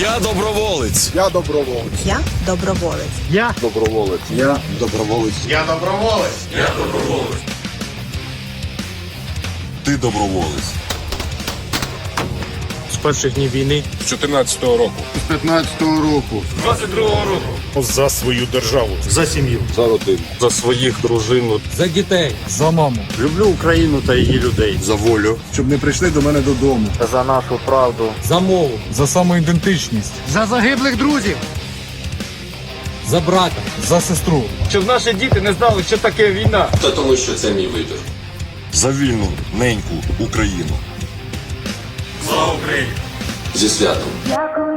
Я доброволець. Я доброволець. Я доброволець. Я доброволець. Я доброволець. Я доброволець. Ти доброволець. з перших днів війни З 14-го року. З 15-го року. За свою державу, за сім'ю, За родину. за своїх дружину, за дітей, за маму. Люблю Україну та її людей. За волю. Щоб не прийшли до мене додому. За нашу правду. за мову, За самоідентичність. За загиблих друзів. за брата. За сестру. Щоб наші діти не знали, що таке війна. Та тому, що це мій вибір. За вільну, неньку Україну. За Україну Зі святом. Дякую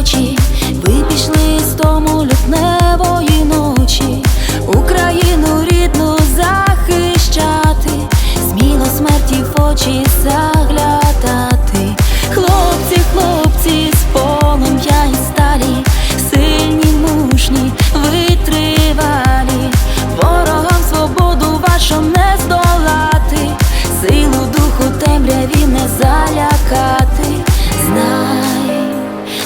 очі, ви пішли з дому лютневої ночі, Україну рідну захищати, сміло смерті в очі заглядати. Хлопці, хлопці, з полум'я і сталі, сильні, мужні, витривалі, ворогам свободу вашу не здолати, силу духу темряві не залякати.